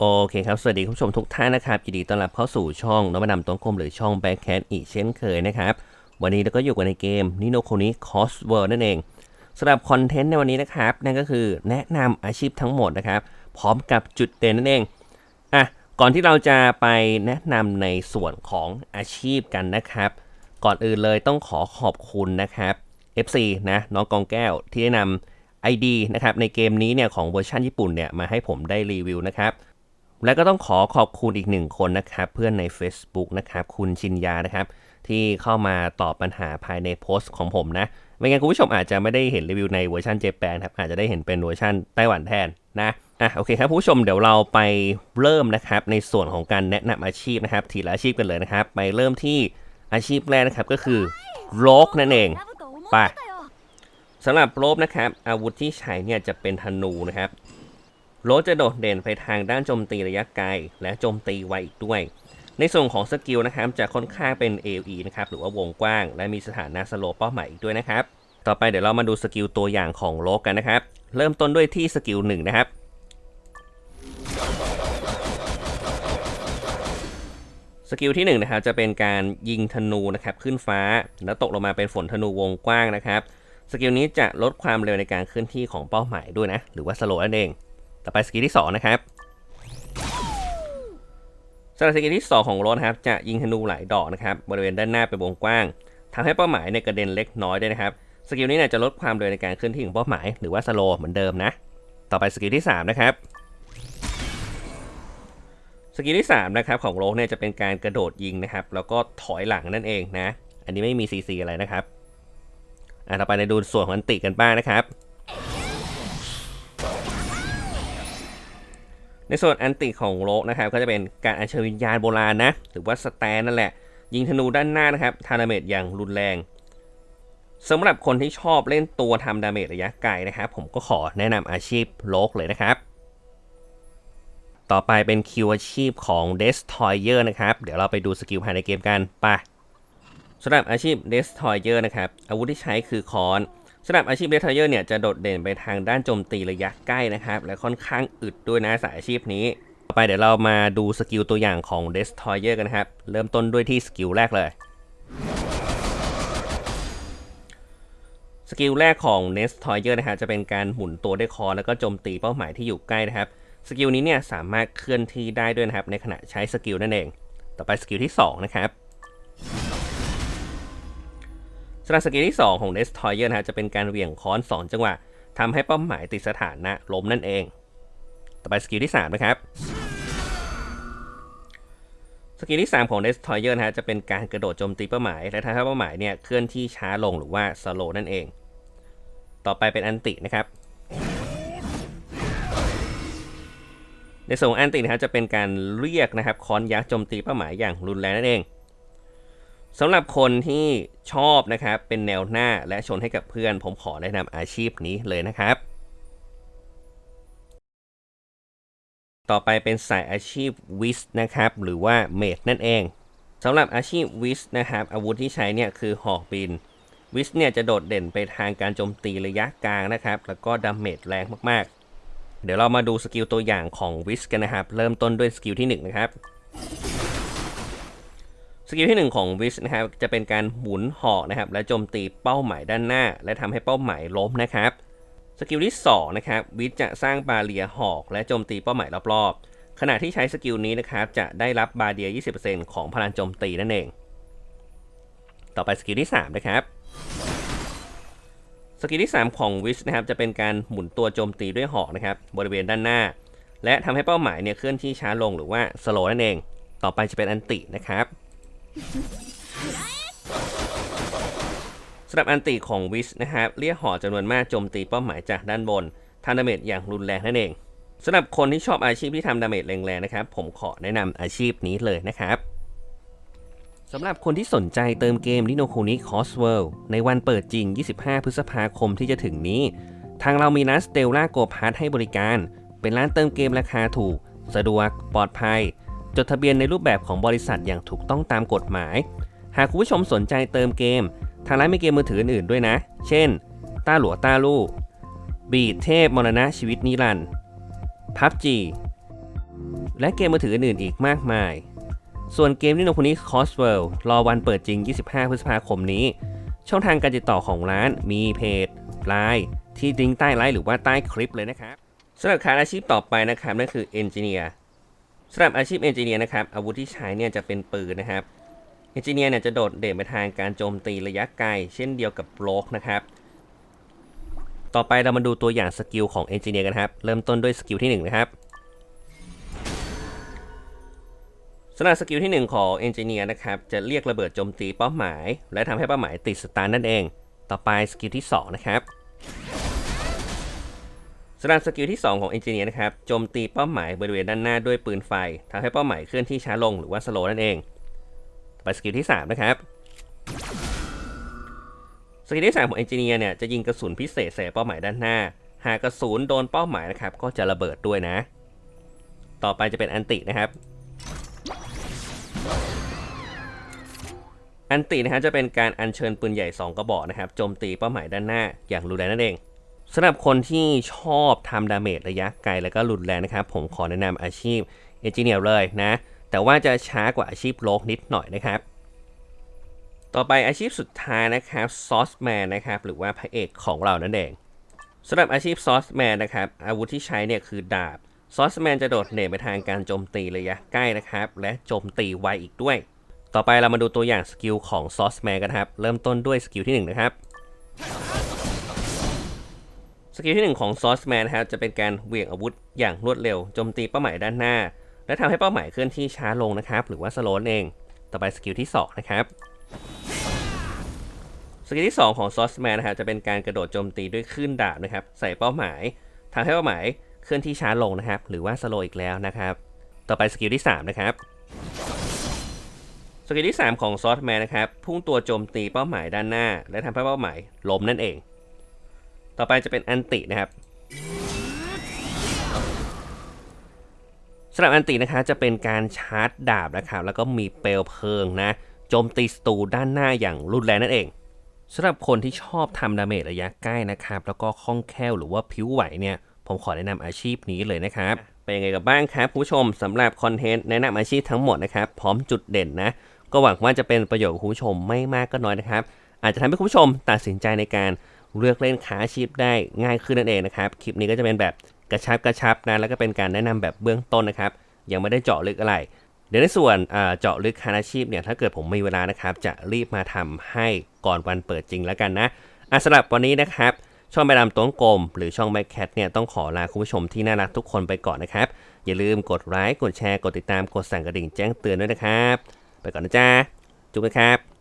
โอเคครับ สวัสดีคุณผู้ชมทุกท่านนะครับยินดีต้อนรับเข้าสู่ช่องนวัดนำต้นคมหรือช่อง Backcat อีกเช่นเคยนะครับ วันนี้เราก็อยู่กันในเกมนิโนโคนิคอสเวิร์นั่นเองสำหรับคอนเทนต์ในวันนี้นะครับ นั่นก็คือแนะนำอาชีพทั้งหมดนะครับ พร้อมกับจุดเด่นนั่นเองอะก่อนที่เราจะไปแนะนำในส่วนของอาชีพกันนะครับ ก่อนอื่นเลยต้องขอขอบคุณนะครับ FC นะน้องกองแก้วที่ได้นำ ID นะครับในเกมนี้เนี่ยของเวอร์ชันญี่ปุ่นเนี่ยมาให้ผมได้รีวิวนะครับ และก็ต้องขอขอบคุณอีกหนึ่งคนนะครับเพื่อนใน Facebook นะครับคุณชินยานะครับที่เข้ามาตอบปัญหาภายในโพสต์ของผมนะ ไม่งั้นคุณผู้ชมอาจจะไม่ได้เห็นรีวิวในเวอร์ชันเจแปนครับอาจจะได้เห็นเป็นเวอร์ชันไต้หวันแทนนะอะโอเคครับคุณผู้ชมเดี๋ยวเราไปเริ่มนะครับในส่วนของการแนะนำอาชีพนะครับทีละอาชีพกันเลยนะครับ ไปเริ่มที่อาชีพแรกนะครับก็คือโรกนั่นเองไปสำหรับโลบนะครับอาวุธที่ใช้เนี่ยจะเป็นธนูนะครับ โลบจะโดดเด่นไปทางด้านโจมตีระยะไกล และโจมตีไวอีกด้วย ในส่วนของสกิลนะครับจะค่อนข้างเป็น AOE นะครับหรือว่าวงกว้าง และมีสถานะสโลเป้าหมายอีกด้วยนะครับ ต่อไปเดี๋ยวเรามาดูสกิลตัวอย่างของโลกกันนะครับ เริ่มต้นด้วยที่สกิลหนึ่งนะครับสกิลที่1นงนะครับจะเป็นการยิงธนูนะครับขึ้นฟ้า แล้วตกลงมาเป็นฝนธนูวงกว้างนะครับ สกิลนี้จะลดความเร็วในการเคลื่อนที่ของเป้าหมายด้วยนะ หรือว่าสโลนั่นเอง ต่อไปสกิลที่ 2 นะครับสำหรับสกิลที่ 2 ของรถนะครับจะยิงธนูหลายดอกนะครับบริเวณด้านหน้าเป็นวงกว้างทำให้เป้าหมายในกระเด็นเล็กน้อยด้วยนะครับสกิลนี้เนี่ยจะลดความเร็วในการเคลื่อนที่ของเป้าหมายหรือว่าสโลว์เหมือนเดิมนะ ต่อไปสกิลที่ 3 นะครับสกิลที่3นะครับของโลกเนี่ยจะเป็นการกระโดดยิงนะครับ แล้วก็ถอยหลังนั่นเองนะ อันนี้ไม่มี CC อะไรนะครับอะต่อไปในดูส่วนของอันติกันบ้างนะครับ ในส่วนอันติของโลกนะครับก็จะเป็นการอัญเชิญวิญญาณโบราณนะหรือว่าสแตนนั่นแหละ ยิงธนูด้านหน้านะครับทานาเมจอย่างรุนแรงสำหรับคนที่ชอบเล่นตัวทำดาเมจระยะไกลนะครับ ผมก็ขอแนะนำอาชีพโลกเลยนะครับ ต่อไปเป็นคิวอาชีพของ Destroyer นะครับ เดี๋ยวเราไปดูสกิลภายในเกมกันไปสำหรับอาชีพ Destroyer นะครับ อาวุธที่ใช้คือคอน สำหรับอาชีพ Destroyer เนี่ยจะโดดเด่นไปทางด้านโจมตีระยะใกล้นะครับ และค่อนข้างอึดด้วยนะสายอาชีพนี้ ต่อไปเดี๋ยวเรามาดูสกิลตัวอย่างของ Destroyer กันนะครับ เริ่มต้นด้วยที่สกิลแรกเลย สกิลแรกของ Destroyer นะฮะจะเป็นการหมุนตัวด้วยคอ แล้วก็โจมตีเป้าหมายที่อยู่ใกล้นะครับ สกิลนี้เนี่ยสามารถเคลื่อนที่ได้ด้วยนะครับในขณะใช้สกิลนั่นเอง ต่อไปสกิลที่2นะครับ สำหรับสกิลที่ 2 ของ Destroyer นะฮะจะเป็นการเหวี่ยงค้อน 2 จังหวะทำให้เป้าหมายติดสถานะล้มนั่นเอง ต่อไปสกิลที่ 3 นะครับ สกิลที่ 3 ของ Destroyer นะฮะจะเป็นการกระโดดโจมตีเป้าหมาย และทำให้เป้าหมายเนี่ยเคลื่อนที่ช้าลงหรือว่า slow นั่นเอง ต่อไปเป็นอันตินะครับในส่วนของอันตินะครับจะเป็นการเรียกนะครับค้อนยักษ์โจมตีเป้าหมายอย่างรุนแรงนั่นเอง สำหรับคนที่ชอบนะครับเป็นแนวหน้าและชนให้กับเพื่อน ผมขอแนะนำอาชีพนี้เลยนะครับ ต่อไปเป็นสายอาชีพวิสนะครับ หรือว่าเมดนั่นเองสำหรับอาชีพวิสนะครับ อาวุธที่ใช้เนี่ยคือหอกบินวิสเนี่ยจะโดดเด่นไปทางการโจมตีระยะกลางนะครับ แล้วก็ดาเมจแรงมากๆ เดี๋ยวเรามาดูสกิลตัวอย่างของวิสกันนะครับ เริ่มต้นด้วยสกิลที่1นะครับ สกิลที่ 1 ของวิสนะครับจะเป็นการหมุนหอกนะครับและโจมตีเป้าหมายด้านหน้า และทำให้เป้าหมายล้มนะครับสกิลที่2นะครับวิสจะสร้างบาเรียหอกและโจมตีเป้าหมายรอบๆขณะที่ใช้สกิลนี้นะครับจะได้รับบาเรีย 20%ของพลังโจมตีนั่นเอง ต่อไปสกิลที่3นะครับสกิลที่ 3 ของวิชนะครับจะเป็นการหมุนตัวโจมตีด้วยหอกนะครับบริเวณด้านหน้า และทำให้เป้าหมายเนี่ยเคลื่อนที่ช้าลงหรือว่าสโลนั่นเอง ต่อไปจะเป็นอันตินะครับ สำหรับอันติของวิชนะครับเรียกหอจำนวนมากโจมตีเป้าหมายจากด้านบนทำดาเมจอย่างรุนแรงนั่นเองสำหรับคนที่ชอบอาชีพที่ทำดาเมจแรงๆนะครับ ผมขอแนะนำอาชีพนี้เลยนะครับสำหรับคนที่สนใจเติมเกม Dino c o n i c Cross World ในวันเปิดจริง 25 พฤษภาคมที่จะถึงนี้ ทางเรามีร้าน Stella Go Pass ให้บริการ เป็นร้านเติมเกมราคาถูก สะดวก ปลอดภัย จดทะเบียนในรูปแบบของบริษัทอย่างถูกต้องตามกฎหมาย หากคุณผู้ชมสนใจเติมเกม ทางร้านมีเกมมือถืออื่นๆด้วยนะ เช่น ต้าหลัวต้าลู่บีดเทพมรณะชีวิตนิรันด์พับจีและเกมมือถืออื่นๆอีกมากมาย ส่วนเกมที่โนคุนิคอสเวิลด์รอวันเปิดจริง 25 พฤษภาคมนี้ ช่องทางการติดต่อของร้านมีเพจไลน์ที่ลิงใต้ไลน์หรือว่าใต้คลิปเลยนะครับสำหรับขาอาชีพต่อไปนะครับนั่นคือเอนจิเนียร์ สำหรับอาชีพเอนจิเนียร์นะครับอาวุธที่ใช้เนี่ยจะเป็นปืนนะครับเอนจิเนียร์เนี่ยจะโดดเด่นไปทางการโจมตีระยะไกล เช่นเดียวกับโบรกนะครับ ต่อไปเรามาดูตัวอย่างสกิลของเอนจิเนียร์กันครับ เริ่มต้นด้วยสกิลที่ 1 นะครับสำหรับสกิลที่ 1 ของเอนจิเนียร์นะครับ จะเรียกระเบิดโจมตีเป้าหมาย และทำให้เป้าหมายติดสตาร์นั่นเอง ต่อไปสกิลที่ 2 นะครับ สำหรับสกิลที่ 2 ของเอนจิเนียร์นะครับ โจมตีเป้าหมายบริเวณด้านหน้าด้วยปืนไฟทำให้เป้าหมายเคลื่อนที่ช้าลงหรือว่าสโลนั่นเองไปสกิลที่ 3 นะครับสกิลที่3ของเอนจิเนียร์เนี่ยจะยิงกระสุนพิเศษใส่เป้าหมายด้านหน้า หากกระสุนโดนเป้าหมายนะครับ ก็จะระเบิดด้วยนะ ต่อไปจะเป็นอันตินะครับ อันตินะครับจะเป็นการอัญเชิญปืนใหญ่ 2 กระบอกนะครับโจมตีเป้าหมายด้านหน้าอย่างรุนแรงนั่นเอง สำหรับคนที่ชอบทำดาเมจระยะไกลแล้วก็รุนแรงนะครับ ผมขอแนะนำอาชีพเอนจิเนียร์เลยนะ แต่ว่าจะช้ากว่าอาชีพโลกนิดหน่อยนะครับ ต่อไปอาชีพสุดท้ายนะครับซอสแมนนะครับ หรือว่าพระเอกของเรานั่นเองสำหรับอาชีพซอสแมนนะครับ อาวุธที่ใช้เนี่ยคือดาบซอสแมนจะโดดเด่นไปทางการโจมตีระยะใกล้นะครับ และโจมตีไวอีกด้วย ต่อไปเรามาดูตัวอย่างสกิลของซอสแมนกันครับ เริ่มต้นด้วยสกิลที่ 1 นะครับ สกิลที่ 1 ของซอสแมนนะครับจะเป็นการเหวี่ยงอาวุธอย่างรวดเร็วโจมตีเป้าหมายด้านหน้า และทำให้เป้าหมายเคลื่อนที่ช้าลงนะครับ หรือว่าสโลนเอง ต่อไปสกิลที่ 2 นะครับ สกิลที่ 2 ของซอสแมนนะครับจะเป็นการกระโดดโจมตีด้วยคลื่นดาบนะครับ ใส่เป้าหมายทำให้เป้าหมายเคลื่อนที่ช้าลงนะครับ หรือว่าสโลอีกแล้วนะครับ ต่อไปสกิลที่ 3 นะครับสกิลที่ 3 ของซอสแมนนะครับพุ่งตัวโจมตีเป้าหมายด้านหน้า และทำให้เป้าหมายล้มนั่นเอง ต่อไปจะเป็นอันตินะครับสำหรับอันตินะคะจะเป็นการชาร์จดาบนะครับแล้วก็มีเปลวเพลิงนะโจมตีศัตรูด้านหน้าอย่างรุนแรงนั่นเองสำหรับคนที่ชอบทำดาเมจระยะใกล้นะครับ แล้วก็คล่องแคล่วหรือว่าผิวไหวเนี่ย ผมขอแนะนำอาชีพนี้เลยนะครับ เป็นยังไงกับบ้างครับผู้ชมสำหรับคอนเทนต์แนะนำอาชีพทั้งหมดนะครับ พร้อมจุดเด่นนะ ก็หวังว่าจะเป็นประโยชน์กับคุณผู้ชมไม่มากก็น้อยนะครับ อาจจะทำให้คุณผู้ชมตัดสินใจในการ เลือกเล่นขาอาชีพได้ง่ายขึ้นนั่นเองนะครับ คลิปนี้ก็จะเป็นแบบกระชับกระชับนะแล้วก็เป็นการแนะนำแบบเบื้องต้นนะครับ ยังไม่ได้เจาะลึกอะไร เดี๋ยวในส่วนเจาะลึกคาอาชีพเนี่ยถ้าเกิดผมมีเวลานะครับ จะรีบมาทำให้ก่อนวันเปิดจริงแล้วกันนะอะสำหรับวันนี้นะครับ ช่องแม่ดำต้นกลม หรือช่องแบ็คแคทเนี่ยต้องขอลาคุณผู้ชมที่น่ารักทุกคนไปก่อนนะครับ อย่าลืมกดไลค์กดแชร์กดติดตามกดสั่นกระดิ่งแจ้งเตือนด้วยนะครับ ไปก่อนนะจ๊ะจุ๊บนะครับ